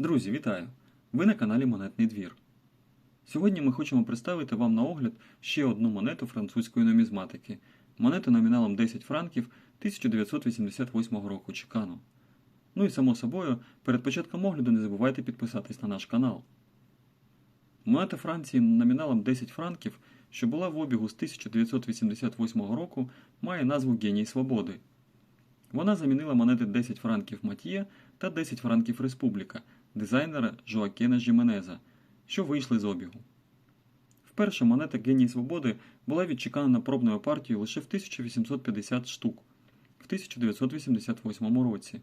Друзі, вітаю! Ви на каналі Монетний двір. Сьогодні ми хочемо представити вам на огляд ще одну монету французької нумізматики монету номіналом 10 франків 1988 року Чикану. Ну і само собою, перед початком огляду не забувайте підписатись на наш канал. Монета Франції номіналом 10 франків, що була в обігу з 1988 року, має назву Геній Свободи. Вона замінила монети 10 франків Матьє та 10 франків Республіка дизайнера Жоакена Жіменеза, що вийшли з обігу. Вперше монета Геній Свободи була відчеканена пробною партією лише в 1850 штук в 1988 році.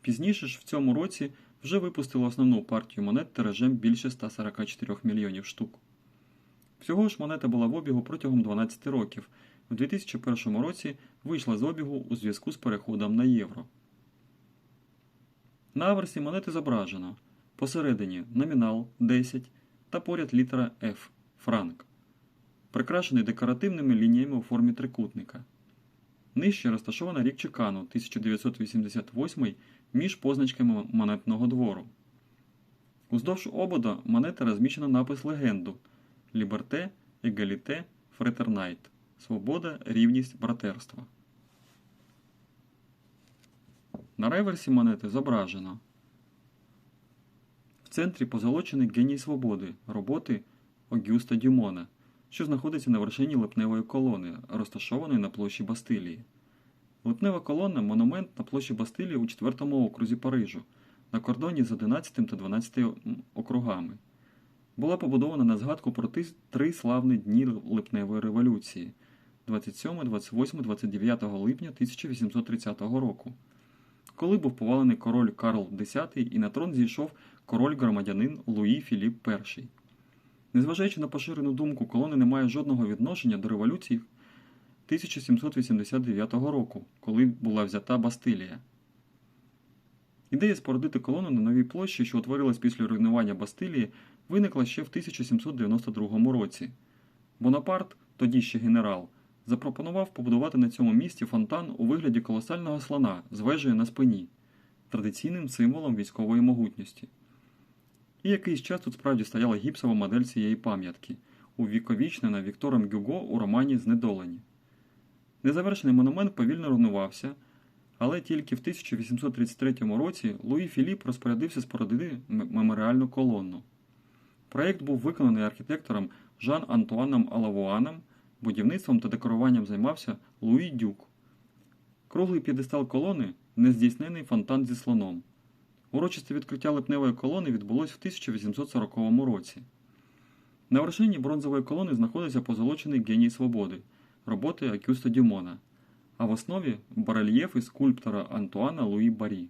Пізніше ж в цьому році вже випустили основну партію монет тиражем більше 144 мільйонів штук. Всього ж монета була в обігу протягом 12 років. У 2001 році вийшла з обігу у зв'язку з переходом на євро. На аверсі монети зображено посередині номінал 10 та поряд літера F франк, прикрашений декоративними лініями у формі трикутника. Нижче розташовано рік Чекану 1988 між позначками монетного двору. Уздовж обода монети розміщено напис легенду Ліберте, Егаліте, Фретернайт Свобода, рівність, братерство. На реверсі монети зображено в центрі позолочений геній свободи роботи Огюста Дюмона, що знаходиться на вершині липневої колони, розташованої на площі Бастилії. Липнева колона монумент на площі Бастилії у 4 окрузі Парижу, на кордоні з 11 та 12 округами. Була побудована на згадку про три славні дні липневої революції 27, 28, 29 липня 1830 року коли був повалений король Карл X і на трон зійшов король-громадянин Луї Філіп І. Незважаючи на поширену думку, колони не має жодного відношення до революції 1789 року, коли була взята Бастилія. Ідея спорудити колону на новій площі, що утворилась після руйнування Бастилії, виникла ще в 1792 році. Бонапарт, тоді ще генерал, запропонував побудувати на цьому місці фонтан у вигляді колосального слона з вежею на спині, традиційним символом військової могутності. І якийсь час тут справді стояла гіпсова модель цієї пам'ятки, увіковічнена Віктором Гюго у романі Знедолені. Незавершений монумент повільно руйнувався, але тільки в 1833 році Луї Філіп розпорядився спорудити меморіальну колонну. Проєкт був виконаний архітектором Жан Антуаном Алавуаном Будівництвом та декоруванням займався Луї Дюк. Круглий п'єдестал колони нездійснений фонтан зі слоном. Урочисте відкриття липневої колони відбулось в 1840 році. На вершині бронзової колони знаходиться позолочений геній свободи роботи Акюста Дюмона, а в основі барельєфи скульптора Антуана Луї Барі.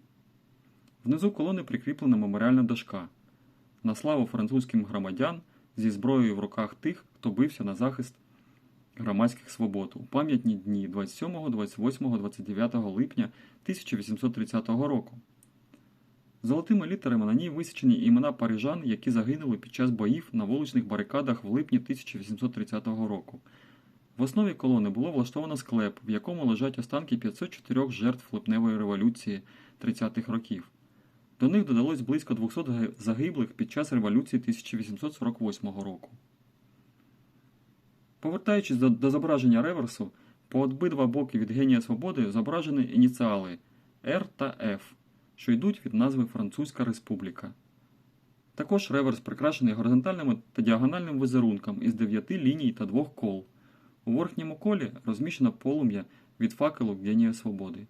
Внизу колони прикріплена меморіальна дошка на славу французьким громадян зі зброєю в руках тих, хто бився на захист громадських свобод у пам'ятні дні 27, 28, 29 липня 1830 року. Золотими літерами на ній висічені імена парижан, які загинули під час боїв на вуличних барикадах в липні 1830 року. В основі колони було влаштовано склеп, в якому лежать останки 504 жертв липневої революції 30-х років. До них додалось близько 200 загиблих під час революції 1848 року. Повертаючись до, до зображення реверсу, по обидва боки від генія свободи зображені ініціали R та F, що йдуть від назви Французька Республіка. Також реверс прикрашений горизонтальним та діагональним візерунком із дев'яти ліній та двох кол. У верхньому колі розміщено полум'я від факелу Генія Свободи.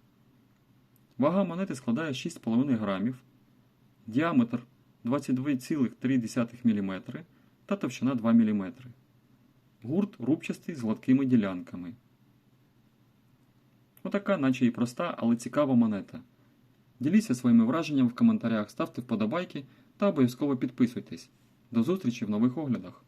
Вага монети складає 6,5 грамів, діаметр 22,3 мм та товщина 2 мм. Гурт рубчастий з гладкими ділянками. Отака, наче і проста, але цікава монета. Діліться своїми враженнями в коментарях, ставте вподобайки та обов'язково підписуйтесь. До зустрічі в нових оглядах!